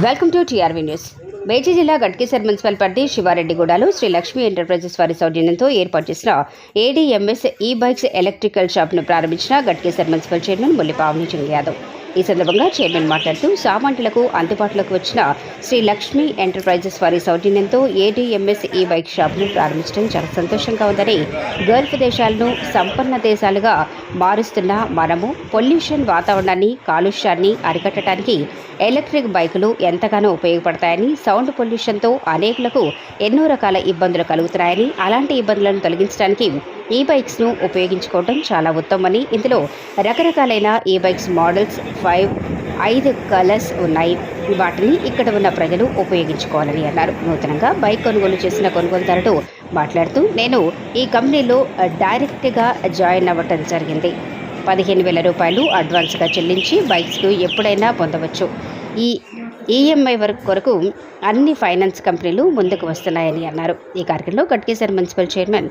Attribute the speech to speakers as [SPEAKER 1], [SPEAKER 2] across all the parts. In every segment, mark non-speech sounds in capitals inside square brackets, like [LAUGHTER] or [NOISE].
[SPEAKER 1] Welcome to TRV news. Medchal జిల్లా Ghatkesar municipal పరిధి శివారెడ్డిగూడలో Shri Lakshmi enterprises వారి సౌజన్యంతో ఏర్పాటు చేసిన ఏడీఎంఎస్ ఈ బైక్స్ ఎలక్ట్రికల్ షాప్ను ప్రారంభించిన గట్కేసర్ మున్సిపల్ చైర్మన్ ముల్లిపావని చింగ్ యాదవ్. ఈ సందర్భంగా చైర్మన్ మాట్లాడుతూ సామాన్యులకు అందుబాటులోకి వచ్చిన శ్రీ లక్ష్మీ ఎంటర్ప్రైజెస్ వారి సౌజన్యంతో ఏడీఎంఎస్ ఈ బైక్ షాప్ను ప్రారంభించడం చాలా సంతోషంగా ఉందని గల్ఫ్ దేశాలను సంపన్న దేశాలుగా మారుస్తున్న మనము పొల్యూషన్ వాతావరణాన్ని కాలుష్యాన్ని అరికట్టడానికి ఎలక్ట్రిక్ బైకులు ఎంతగానో ఉపయోగపడతాయని సౌండ్ పొల్యూషన్తో అనేకులకు ఎన్నో రకాల ఇబ్బందులు కలుగుతున్నాయని అలాంటి ఇబ్బందులను తొలగించడానికి ఈ బైక్స్ను ఉపయోగించుకోవడం చాలా ఉత్తమని ఇందులో రకరకాలైన ఈ బైక్స్ మోడల్స్ ఫైవ్ ఐదు కలర్స్ ఉన్నాయి. వాటిని ఇక్కడ ఉన్న ప్రజలు ఉపయోగించుకోవాలని అన్నారు. నూతనంగా బైక్ కొనుగోలు చేసిన కొనుగోలుదారుడు మాట్లాడుతూ నేను ఈ కంపెనీలో డైరెక్ట్గా జాయిన్ అవ్వటం జరిగింది. పదిహేను వేల రూపాయలు అడ్వాన్స్గా చెల్లించి బైక్స్కు ఎప్పుడైనా పొందవచ్చు. ఈ ఈఎంఐ వరకు కొరకు అన్ని ఫైనాన్స్ కంపెనీలు ముందుకు వస్తున్నాయని అన్నారు. ఈ కార్యక్రమంలో గట్కేసర్ మున్సిపల్ చైర్మన్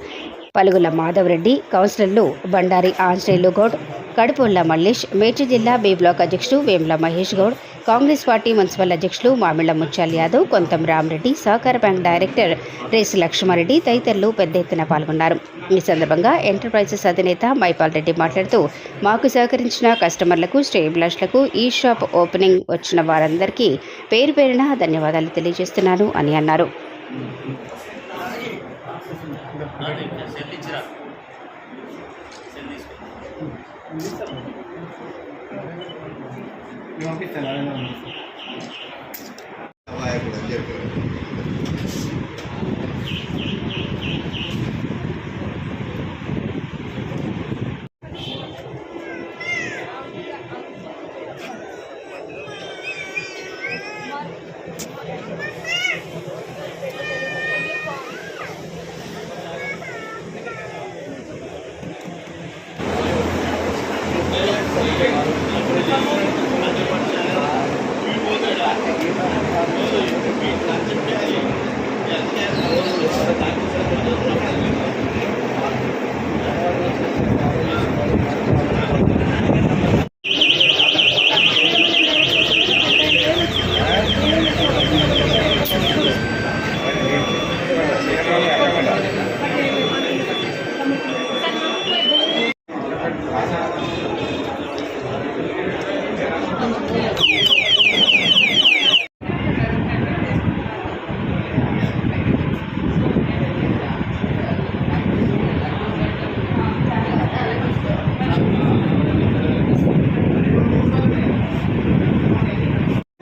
[SPEAKER 1] పలుగుల మాధవరెడ్డి కౌన్సిలర్లు బండారి ఆంజనేయులు గౌడ్ కడుపుల్ల మల్లేష్ మేడ్చి జిల్లా బి బ్లాక్ అధ్యక్షుడు వేముల మహేష్ గౌడ్ కాంగ్రెస్ పార్టీ మున్సిపల్ అధ్యక్షులు మామిళ్ళ ముత్యాల్ యాదవ్ కొంతం రామరెడ్డి సహకార బ్యాంక్ డైరెక్టర్ రేసి లక్ష్మారెడ్డి తదితరులు పెద్ద ఎత్తున పాల్గొన్నారు. ఈ సందర్భంగా ఎంటర్ప్రైజెస్ అధినేత మైపాల్ రెడ్డి మాట్లాడుతూ మాకు సహకరించిన కస్టమర్లకు స్టేబులర్స్లకు ఈ షాప్ ఓపెనింగ్ వచ్చిన వారందరికీ పేరు పేరున ధన్యవాదాలు తెలియజేస్తున్నాను అని అన్నారు.
[SPEAKER 2] సెల్ ఇచ్చిరా సెల్ తీసుకో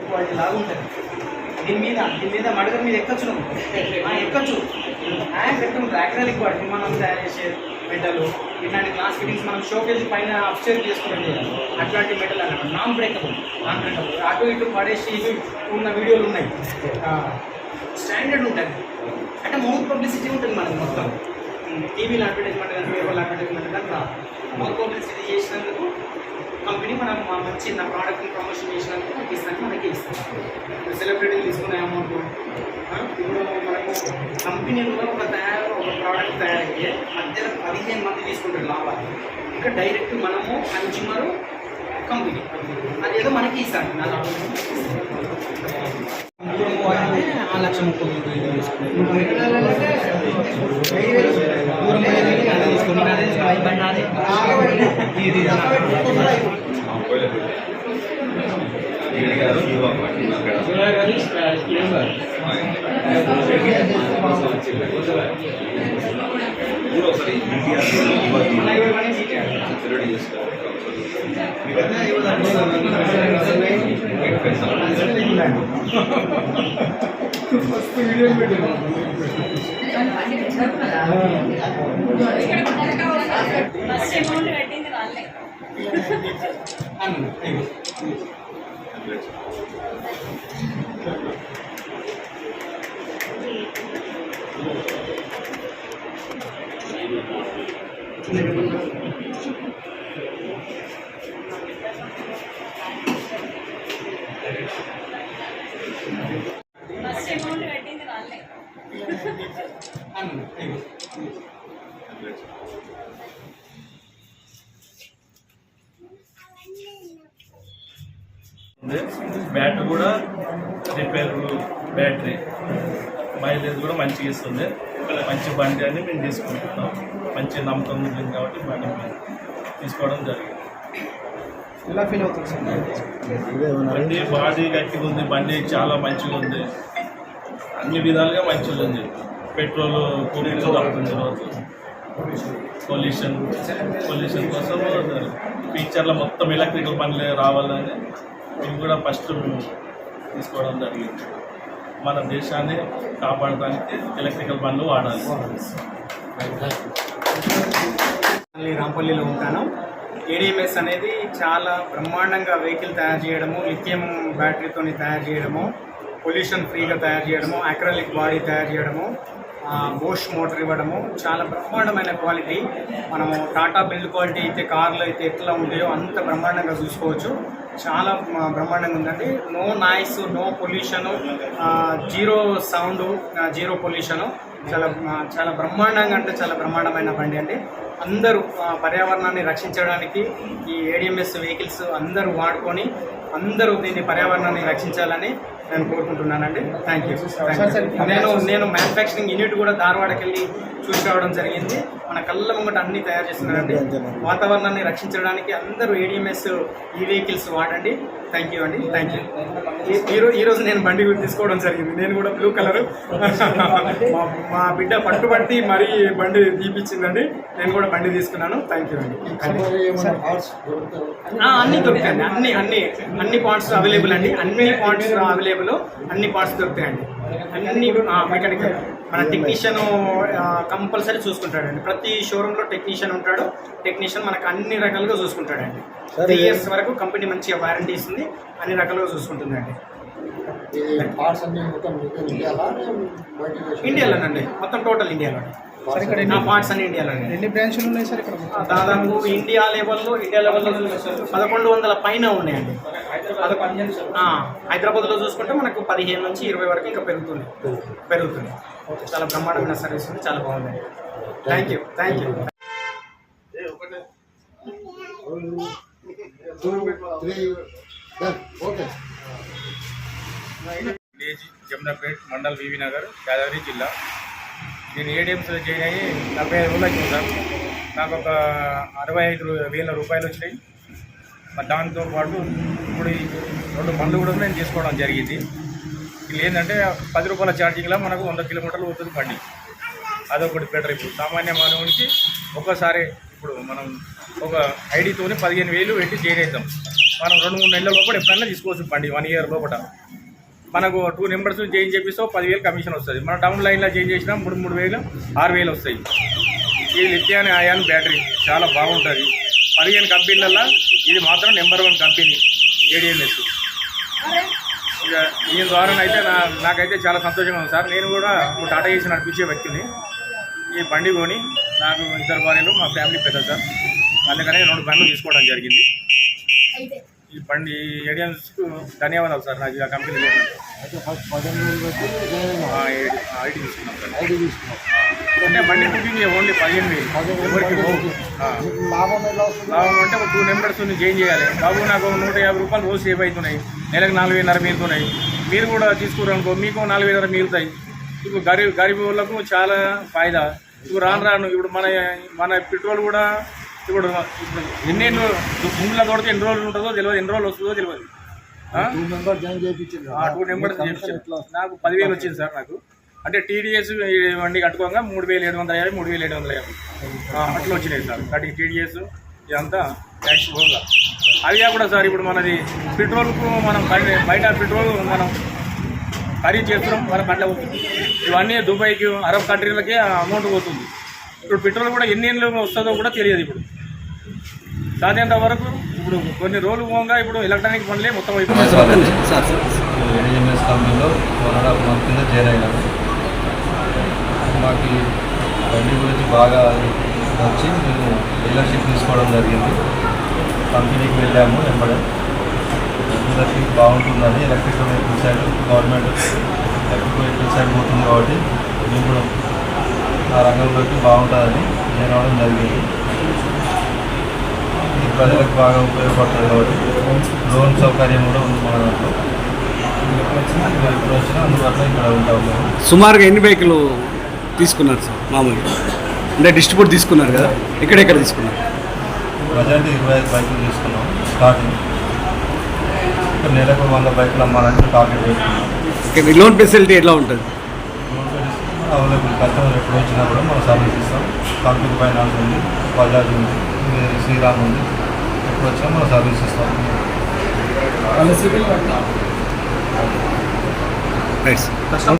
[SPEAKER 3] క్వాలిటీ లాగా ఉంటుంది దీని మీద దీని మీద మడగ మీద ఎక్కచ్చు నువ్వు ఆ, ఎక్కచ్చు హ్యాండ్ పెట్టు అక్రాలిక్ క్వాలిటీ మనం తయారు చేసే మెటల్ ఇట్లాంటి గ్లాస్ ఫిట్టింగ్స్ మనం షోకేజ్ పైన అప్స్టేర్ చేసుకుని చేయాలి అట్లాంటి మెటల్ అన్నమాట నాన్ బ్రేకబుల్ నాన్ బ్రేకబుల్ అటు ఇటు పడేసి ఇవి ఉన్న వీడియోలు ఉన్నాయి. స్టాండర్డ్ ఉంటుంది. అంటే మౌత్ పబ్లిసిటీ ఉంటుంది మనకి మొత్తం. టీవీలో అడ్వర్టైజ్మెంట్ కానీ పేపర్లో అడ్వర్టైజ్మెంట్ కానీ రాదు. మౌత్ పబ్లిసిటీ చేసినందుకు కంపెనీ మనం మా మంచి నా ప్రోడక్ట్ని ప్రమోషన్ చేసినందుకు మనకి ఇస్తాను. మనకి ఇస్తాం సెలబ్రిటీలు తీసుకునే అమౌంట్ ఇప్పుడు కంపెనీలో ఒక తయారు ఒక ప్రోడక్ట్ తయారయ్యే మధ్యలో పదిహేను మంది తీసుకుంటారు లాభాలు. ఇంకా డైరెక్ట్ మనము కన్జ్యూమర్ కంపెనీ అదేదో మనకి ఇస్తాను నా లాభం. ఆ లక్ష ముప్పై తీసుకున్నాను. దూరం పోయేది అదే తీసుకున్నాను. అదే తీసుకున్నాను. ఈ బండి నాదే. ఇది
[SPEAKER 4] ఫస్ట్ అమౌంట్ కట్టింది
[SPEAKER 5] బ్యాటరీ కూడా రిపేర్ బ్యాటరీ. మైలేజ్ కూడా మంచిగా ఇస్తుంది. మంచి బండి అని మేము తీసుకుంటున్నాం. మంచి నమ్మకం ఉంది కాబట్టి బండి తీసుకోవడం జరిగింది.
[SPEAKER 3] ఎలా ఫీల్ అవుతుంది
[SPEAKER 5] బండి బాడీ గట్టిగా ఉంది బండి చాలా మంచిగా ఉంది. అన్ని విధాలుగా మంచిగా ఉంది. పెట్రోల్ కూలింగ్ తగ్గుతుంది రోజు. పొల్యూషన్ పొల్యూషన్ కోసం ఫ్యూచర్లో మొత్తం ఎలక్ట్రికల్ బండ్లే రావాలని మేము కూడా ఫస్ట్ తీసుకోవడం జరిగింది. మన దేశాన్ని కాపాడడానికి ఎలక్ట్రికల్ బండ్లు వాడాలి.
[SPEAKER 3] రాంపల్లిలో ఉంటాను. ఏడిఎంఎస్ అనేది చాలా బ్రహ్మాండంగా వెహికల్ తయారు చేయడము లిథియం బ్యాటరీతో తయారు చేయడము పొల్యూషన్ ఫ్రీగా తయారు చేయడము అక్రలిక్ బాడీ తయారు చేయడము బోష్ మోటార్ ఇవ్వడము చాలా బ్రహ్మాండమైన క్వాలిటీ. మనము టాటా బిల్డ్ క్వాలిటీ అయితే కార్లు అయితే ఎట్లా ఉంటాయో అంత బ్రహ్మాండంగా చూసుకోవచ్చు. చాలా బ్రహ్మాండంగా ఉందండి. No noise no pollution zero sound zero pollution చాలా చాలా బ్రహ్మాండంగా అంటే చాలా బ్రహ్మాండమైన బండి అండి. అందరూ పర్యావరణాన్ని రక్షించడానికి ఈ ఏడిఎంఎస్ వెహికల్స్ అందరూ వాడుకొని అందరూ దీన్ని పర్యావరణాన్ని రక్షించాలని నేను కోరుకుంటున్నానండి. థ్యాంక్ యూ నేను నేను మ్యానుఫ్యాక్చరింగ్ యూనిట్ కూడా ధారవాడకి వెళ్ళి చూసి రావడం జరిగింది. మన కళ్ళ ముంగట అన్ని తయారు చేస్తున్నారండి. వాతావరణాన్ని రక్షించడానికి అందరూ ఏడిఎంఎస్ ఈ వెహికల్స్ వాడండి. థ్యాంక్ యూ అండి. థ్యాంక్ యూ ఈరోజు ఈరోజు నేను బండి తీసుకోవడం జరిగింది. నేను కూడా బ్లూ కలర్ [LAUGHS] మా బిడ్డ పట్టుబట్టి మరీ బండి తీపిచ్చిందండి. నేను కూడా బండి తీసుకున్నాను. థ్యాంక్ యూ అండి. అన్ని దొరుకుతాయండి. అన్ని అన్ని అన్ని పార్ట్స్ అవైలబుల్ అండి. అన్ని పార్ట్స్ అవైలబుల్ అన్ని పార్ట్స్ దొరుకుతాయండి. అన్ని మెకానిక్ మన టెక్నీషియన్ కంపల్సరీ చూసుకుంటాడండి. ప్రతి షోరూంలో టెక్నీషియన్ ఉంటాడు. టెక్నీషియన్ మనకు అన్ని రకాలుగా చూసుకుంటాడండి. త్రీ ఇయర్స్ వరకు కంపెనీ మంచిగా వారంటీ ఇస్తుంది. అన్ని రకాలుగా చూసుకుంటుందండి.
[SPEAKER 6] పార్ట్స్ అన్ని మొత్తం మీకు ఇండియాలా బయట
[SPEAKER 3] ఇండియాలోనండి మొత్తం టోటల్ ఇండియాలో నా పార్ట్స్ అన్ని ఇండియాలోనే
[SPEAKER 7] ఎన్ని బ్రాంచ్లు ఉన్నాయి సార్ ఇక్కడ
[SPEAKER 3] దాదాపు ఇండియా లెవెల్లో ఇండియా లెవెల్లో పదకొండు వందల పైన ఉన్నాయండి. ఆ, హైదరాబాద్లో చూసుకుంటే మనకు పదిహేను నుంచి ఇరవై వరకు ఇంకా పెరుగుతుంది. పెరుగుతుంది. చాలా బ్రహ్మాండమైన సర్వీస్ ఉంది చాలా బాగుంది. Thank you
[SPEAKER 6] thank you
[SPEAKER 8] village Jamunapet mandal VV Nagar Yadadri జిల్లా. నేను ఏడిఎంస్లో జాయిన్ అయ్యి నలభై ఐదు రోజులు అవుతుంది సార్. నాకు ఒక అరవై ఐదు వేల రూపాయలు వచ్చినాయి. మరి దాంతో పాటు ఇప్పుడు రెండు పనులు కూడా నేను తీసుకోవడం జరిగింది. ఇది ఏంటంటే పది రూపాయల ఛార్జింగ్లో మనకు వంద కిలోమీటర్లు పోతుంది బండి. అదొకటి బెటర్ ఇప్పుడు. సామాన్య మానవునికి ఒక్కసారి ఇప్పుడు మనం ఒక ఐడితోని పదిహేను వేలు పెట్టి జాయిన్ అవుతాం మనం రెండు మూడు నెలల లోపల ఎప్పుడైనా తీసుకోవచ్చు బండి వన్ ఇయర్ లోపల. మనకు టూ నెంబర్స్ చేంజ్ చేపిస్తే పదివేలు కమిషన్ వస్తుంది. మన టౌన్ లైన్లో చేంజ్ చేసినా మూడు మూడు వేలు ఆరు వేలు వస్తాయి. ఈ లిథియాన్ అయాన్ బ్యాటరీ చాలా బాగుంటుంది. పదిహేను కంపెనీలలో ఇది మాత్రం నెంబర్ వన్ కంపెనీ ఏడిఎంఎస్ ఇక దీని ద్వారా అయితే నా నాకైతే చాలా సంతోషంగా ఉంది సార్. నేను కూడా ఒక టాటా చేసి నడిపించే వ్యక్తిని. ఈ బండి కొని నాకు ఇద్దరు భార్యలు మా ఫ్యామిలీ పెద్ద సార్. అందుకనే రెండు బండ్లు తీసుకోవడం జరిగింది. ఈ బండి ఏడిఎంస్కు ధన్యవాదాలు సార్ నాకు ఆ కంపెనీ
[SPEAKER 6] అయితే ఫస్ట్ పదిహేను పెట్టి.
[SPEAKER 8] ఐడి తీసుకున్నాం సార్.
[SPEAKER 6] తీసుకున్నాం.
[SPEAKER 8] అంటే బండి బుకింగ్ ఓన్లీ పదిహేను
[SPEAKER 6] లాభం
[SPEAKER 8] లాభం అంటే ఒక టూ నెంబర్స్ చేంజ్ చేయాలి. బాబు నాకు నూట యాభై రూపాయలు రోజు సేవ్ అవుతున్నాయి. నెలకు నాలుగు వేలన్నర మిగులుతున్నాయి మీరు కూడా తీసుకురనుకో మీకు నాలుగు వేలన్నర మిగులుతాయి. ఇప్పుడు గరీబ్ గరీబ్ వాళ్ళకు చాలా ఫాయిదా. ఇప్పుడు రాను రాను ఇప్పుడు మన మన పెట్రోల్ కూడా ఇప్పుడు ఇప్పుడు ఎన్ని ఎన్ని ముందులో కొడితే ఎన్ని రోజులు ఉంటుందో తెలియదు ఎన్ని రోజులు వస్తుందో తెలియదు? To
[SPEAKER 6] join to?
[SPEAKER 8] నాకు పదివేలు వచ్చింది సార్ నాకు. అంటే టీడీఎస్ వండి కట్టుకోగా మూడు వేలు ఏడు వందల యాభై మూడు వేలు ఏడు వందల యాభై. అట్లా వచ్చినాయి సార్. కటింగ్ టీడీఎస్ ఇదంతా ట్యాక్స్ పోగా అది కాకుండా సార్ ఇప్పుడు మనది పెట్రోల్కు మనం బయట- బయట పెట్రోల్ మనం ఖరీదు చేస్తున్నాం మన బండ్ల పోతుంది. ఇవన్నీ దుబాయ్కి అరబ్ కంట్రీలకే అమౌంట్ పోతుంది. ఇప్పుడు పెట్రోల్ కూడా ఎన్ని ఏళ్ళు వస్తుందో కూడా తెలియదు ఇప్పుడు. సాధ్యంత వరకు ఇప్పుడు కొన్ని రోజులు పోగా ఇప్పుడు ఎలక్ట్రానిక్ బండ్లే మొత్తం
[SPEAKER 9] ఏడిఎంఎస్ కంపెనీలో వన్ అండ్ హాఫ్ మంత్ కింద జాయిన్ అయినాను మాకు బండి గురించి బాగా వచ్చి మేము డీలర్షిప్ తీసుకోవడం జరిగింది. కంపెనీకి వెళ్ళాము వెంబడే. డీలర్షిప్ బాగుంటుందని electrical vehicle side government electrical vehicle side పోతుంది కాబట్టి మేము కూడా ఆ రంగంలోకి బాగుంటుందని నేను అవడం జరిగింది. ప్రజలకు బాగా ఉపయోగపడుతుంది కాబట్టి డ్రోన్ సౌకర్యం కూడా ఉంది మన దాంట్లో. వచ్చినా అందుబాటులో ఇక్కడ ఉంటాం మేము.
[SPEAKER 7] సుమారుగా ఎన్ని బైకులు తీసుకున్నారు సార్ మామూలుగా? అంటే డిస్ట్రిబ్యూట్ తీసుకున్నారు కదా ఎక్కడెక్కడ తీసుకున్నారు?
[SPEAKER 9] ప్రజెంట్ ఇరవై ఐదు బైకులు తీసుకున్నాం స్టార్టింగ్. ఇంకా నెలకు వంద బైకులు అమ్మాలంటే టార్గెట్ పెట్టుకున్నాం
[SPEAKER 7] ఓకే మీ లోన్ ఫెసిలిటీ ఎట్లా ఉంటుంది?
[SPEAKER 9] అవైలబుల్ కస్టమర్ ఎప్పుడు వచ్చినా కూడా మనం సర్వీస్ ఇస్తాం. కంపెనీ ఫైనాన్స్ ఉంది బజాజ్ ఉంది శ్రీరామ్ ఉంది. ఎప్పుడు వచ్చినా మనం సర్వీస్ ఇస్తాం
[SPEAKER 7] రైట్ సార్